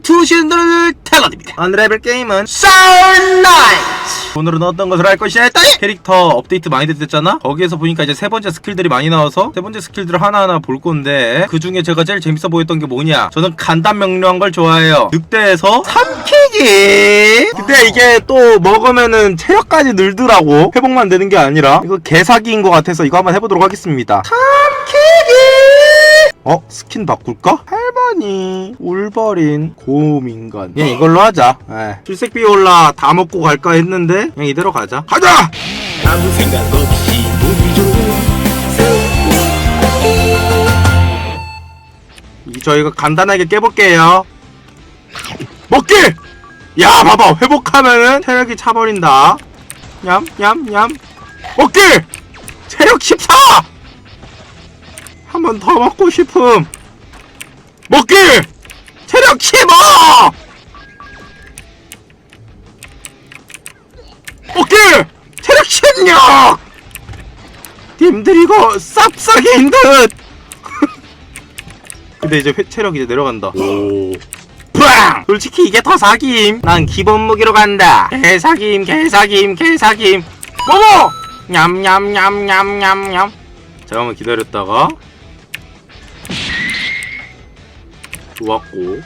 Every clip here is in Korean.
투 시즌을. 오늘의 볼 게임은 썰나이트! 오늘은 어떤 것을 할 것이냐 했더니 캐릭터 업데이트 많이 됐잖아? 거기에서 보니까 이제 세 번째 스킬들이 많이 나와서 세 번째 스킬들을 하나하나 볼 건데 그 중에 제가 제일 재밌어 보였던 게 뭐냐? 저는 간단 명료한 걸 좋아해요. 늑대에서 삼키기! 근데 이게 또 먹으면은 체력까지 늘더라고. 회복만 되는 게 아니라 이거 개사기인 것 같아서 이거 한번 해보도록 하겠습니다. 삼키기! 어? 스킨 바꿀까? 할머니 울버린 고음인간 그냥 이걸로 하자 예. 출색 비 올라 다 먹고 갈까 했는데 그냥 이대로 가자 가자! 아무 생각 없이 우리 이 저희가 간단하게 깨볼게요 먹기! 야 봐봐 회복하면은 체력이 차버린다 냠냠냠 먹기! 체력 14! 한 번 더 먹고 싶음 먹기! 체력 15! 먹기! 체력 16! 님들 이거 쌉싸게인 듯! 근데 이제 회, 체력 이제 내려간다. 오. 빵! 솔직히 이게 더 사기임. 난 기본 무기로 간다. 개사기임, 개사기임, 개사기임. 먹어! 냠냠냠냠냠냠. 잠깐만 기다렸다가. 좋았고.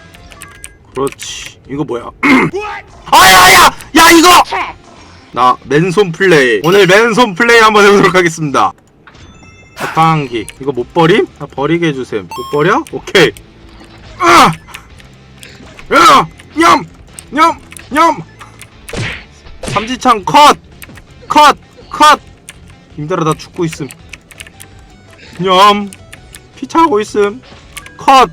그렇지. 이거 뭐야? 아야야! 야 이거! 나 맨손 플레이. 오늘 맨손 플레이 한번 해보도록 하겠습니다. 자판기 이거 못 버림? 나 버리게 해주셈 못 버려? 오케이 아! 야! 냠! 냠! 냠! 삼지창 컷! 컷! 컷! 힘들어 나 죽고 있음 냠! 피차하고 있음 컷!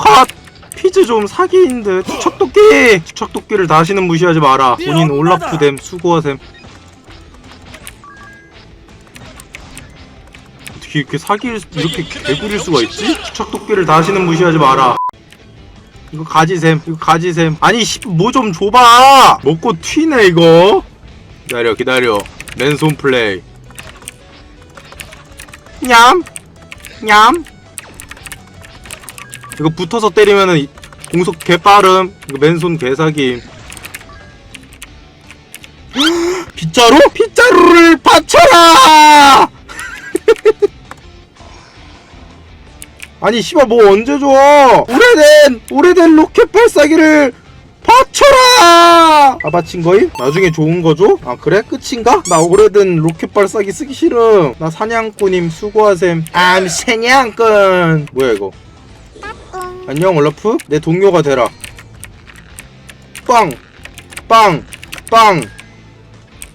컷! 피즈 좀 사기인 듯 축척도끼! 축척도끼를 다시는 무시하지 마라 본인 올라프됨 수고하셈 어떻게 이렇게 사기를 이렇게 개구릴 수가 있지? 축척도끼를 다시는 무시하지 마라. 이거 가지셈, 이거 가지셈. 아니 뭐 좀 줘봐. 먹고 튀네 이거. 기다려, 기다려. 맨손 플레이. 냠, 냠. 이거 붙어서 때리면은 이- 공속 개 빠름. 이거 맨손 개사기. 빗자루? 빗자루를 받쳐라! 아니 씨발 뭐 언제 줘 오래된 오래된 로켓 발사기를 받쳐라 아 받친 거임? 나중에 좋은 거 줘? 아 그래? 끝인가? 나 오래된 로켓 발사기 쓰기 싫음 나 사냥꾼임 수고하셈 암 사냥꾼 뭐야 이거 안녕 올라프? 내 동료가 되라 빵! 빵! 빵!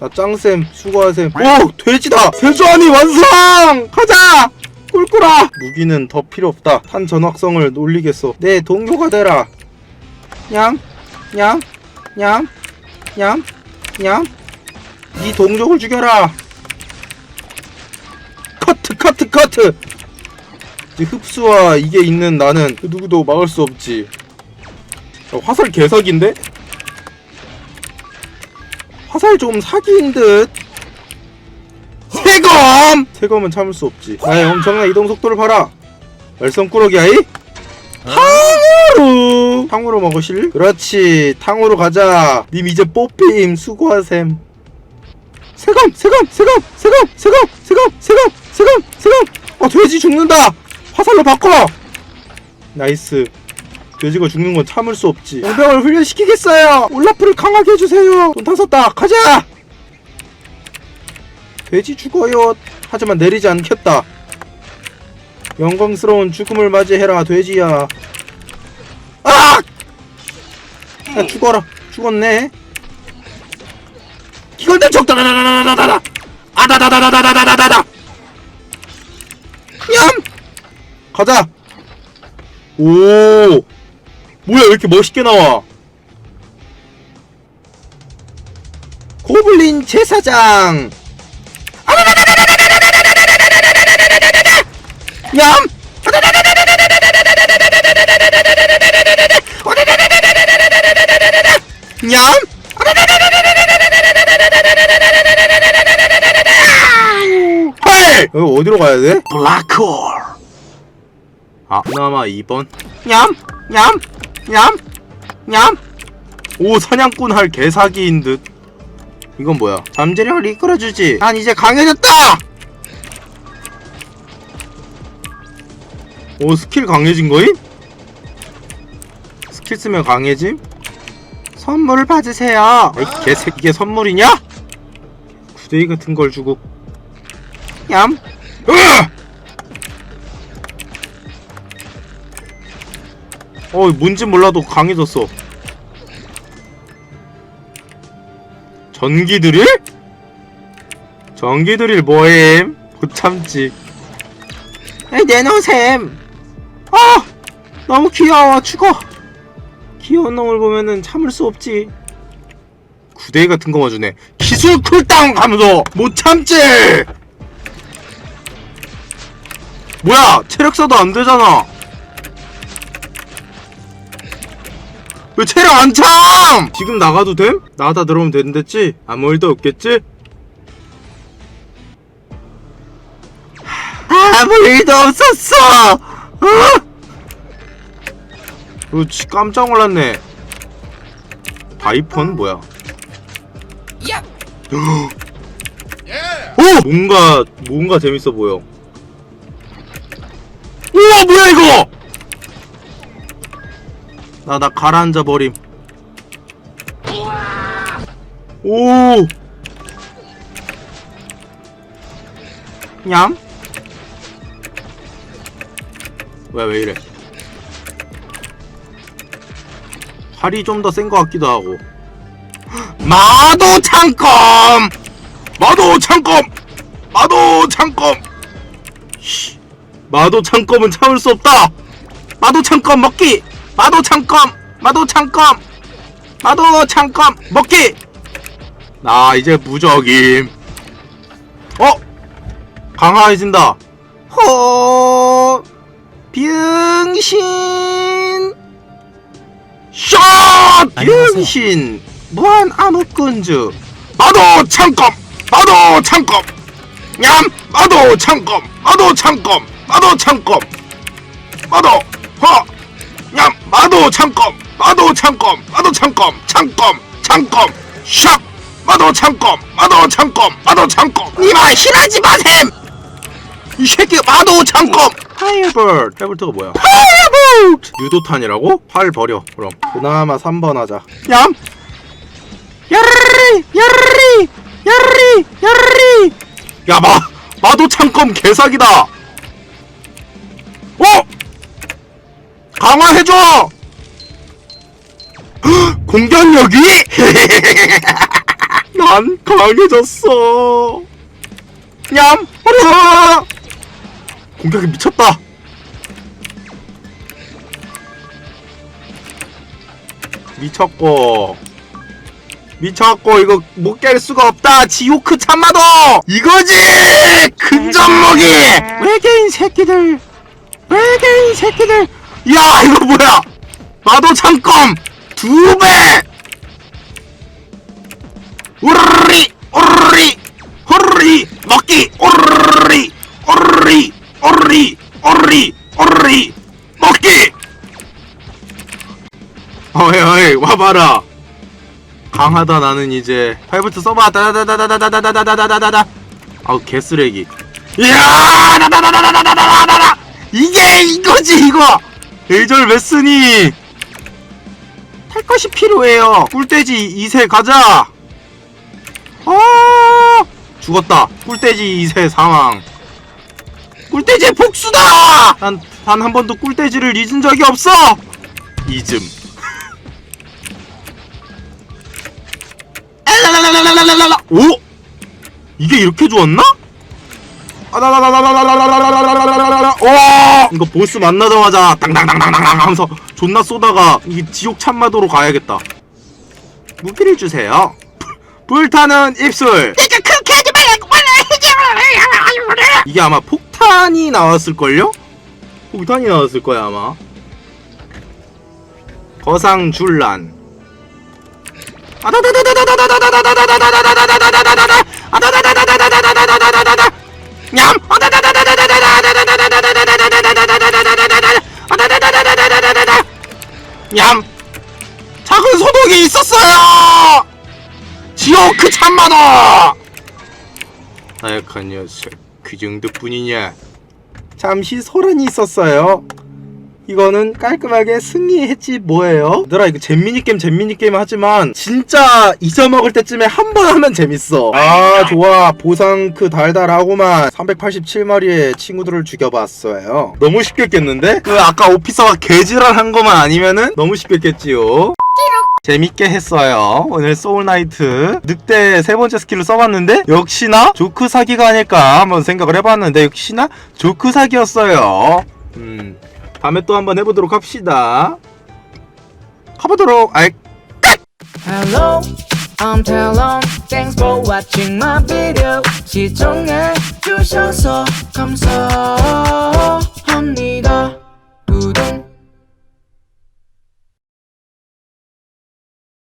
나 짱쌤 수고하셈 오! 돼지다! 돼지아니 완성! 가자! 꿀꿀아! 무기는 더 필요 없다. 탄 전확성을 올리겠어. 내 동료가 되라. 냠, 냠, 냠, 냠, 냠. 네 동족을 죽여라. 커트, 커트, 커트. 흡수와 이게 있는 나는 그 누구도 막을 수 없지. 어, 화살 개사기인데? 화살 좀 사기인 듯. 세검! 세검은 참을 수 없지. 나의 엄청난 이동 속도를 봐라. 말썽꾸러기 아이? 탕으로! 탕으로 먹으실? 그렇지. 탕으로 가자. 님 이제 뽀삐임 수고하셈. 세검! 세검! 세검! 세검! 세검! 세검! 세검! 세검! 세검! 아 돼지 죽는다! 화살로 바꿔! 나이스. 돼지가 죽는 건 참을 수 없지. 용병을 훈련시키겠어요! 올라프를 강하게 해주세요! 돈다 썼다! 가자! 돼지 죽어요. 하지만 내리지 않겠다. 영광스러운 죽음을 맞이해라, 돼지야. 아! 야, 죽어라. 죽었네. 이건데 적다다다다다다다. 아다다다다다다다다다. 가자. 오. 뭐야, 왜 이렇게 멋있게 나와? 고블린 제사장. 얌! 얌! 헐! 여기 어디로 가야 돼? 블랙홀. 아, 그나마 2번. 얌! 얌! 얌! 냠! 오 사냥꾼 할 개사기인 듯 이건 뭐야 잠재력을 이끌어주지 난 이제 강해졌다 오 스킬 강해진 거임? 스킬 쓰면 강해짐? 선물을 받으세요 이 개새끼 이게 선물이냐? 구데기 같은 걸 주고 얌 으아! 어 뭔지 몰라도 강해졌어. 전기 드릴? 전기 드릴 뭐임? 못 참지. 에이 내놓으셈! 아! 너무 귀여워 죽어! 귀여운 놈을 보면은 참을 수 없지. 구데기 같은 거만 주네. 기술 쿨다운 감소! 못 참지! 뭐야! 체력 써도 안 되잖아 왜 체력 안 참! 지금 나가도 됨? 나가다 들어오면 되는데지? 아무 일도 없겠지? 아무 일도 없었어! 어? 그렇지 깜짝 놀랐네 바이펀 뭐야? 오! 뭔가 뭔가 재밌어 보여 나 나 가라앉아 버림. 오. 냠? 왜왜 이래? 팔이 좀 더 센 것 같기도 하고. 마도 창검! 마도 창검! 마도 창검! 씨. 마도 창검은 참을 수 없다! 마도 창검 먹기! 마도 창검! 마도 창검! 마도 창검! 먹기! 나 이제 무적임. 어? 강화해진다. 호 병신 샷! 병신 무한 암흑군주 마도 창검! 마도 창검! 냠! 마도 창검! 마도 창검! 마도 창검! 마도 허! 냠! 마도 창검! 마도 창검! 마도 창검! 창검! 창검! 샥! 마도 창검! 마도 창검! 마도 창검! 니마 실하지 마셈! 이 새끼 마도 창검! 파이어볼트! 파이어볼트가 뭐야? 파이어볼트! 유도탄이라고? 팔 버려 그럼 그나마 3번 하자 얌! 야르리! 야르리! 야르리! 야르리! 야 마! 마도 창검 개사기다! 강화해줘! 헉, 공격력이? 난 강해졌어. 냠! 어라! 공격이 미쳤다. 미쳤고. 미쳤고 이거 못 깰 수가 없다 지오크 참마도 이거지 근접무기 외계인 새끼들 외계인 새끼들 야 이거 뭐야 마도 창검 두배 우르리 우르리 우르리 먹기 우르리 우르리 우르리 우르리 우르리 먹기 어이 어이 와봐라 강하다 나는 이제 파이브트 써봐 다다다다다다다다다다다다다 아우 개쓰레기 이야 다다다다다다다다다 이게 이거지 이거 레이저를 왜 쓰니? 탈 것이 필요해요. 꿀돼지 2세 가자. 아 죽었다. 꿀돼지 2세 상황. 꿀돼지의 복수다! 난 단 한 번도 꿀돼지를 잊은 적이 없어. 잊음. 오? 이게 이렇게 좋았나? 아라라라라라라라라라라라라라라 와 이거 보스 만나자마자 당당당당당 하면서 존나 쏘다가 이 지옥 참마도로 가야겠다 무기를 주세요 불타는 입술 이게 아마 폭탄이 나왔을걸요? 폭탄이 나왔을 거야 아마 거상 줄란 냠. 냠 지옥이 있었어요! 지옥 그 참마다! 나약한 녀석 그 정도뿐이냐? 잠시 소란이 있었어요 이거는 깔끔하게 승리했지 뭐예요? 얘들아 이거 잼미니 게임 잼미니 게임 하지만 진짜 잊어먹을 때쯤에 한 번 하면 재밌어 아 좋아 보상 크 달달하고만 387마리의 친구들을 죽여봤어요 너무 쉽겠겠는데? 그 아까 오피서가 개지랄한 것만 아니면은 너무 쉽겠겠지요 재밌게 했어요. 오늘 소울나이트 늑대 세 번째 스킬로 써봤는데 역시나 조크 사기가 아닐까 한번 생각을 해봤는데 역시나 조크 사기였어요. 음 다음에 또 한번 해보도록 합시다. 가보도록 알. Hello, I'm Talon. Thanks for watching my video. 시청해 주셔서 감사합니다.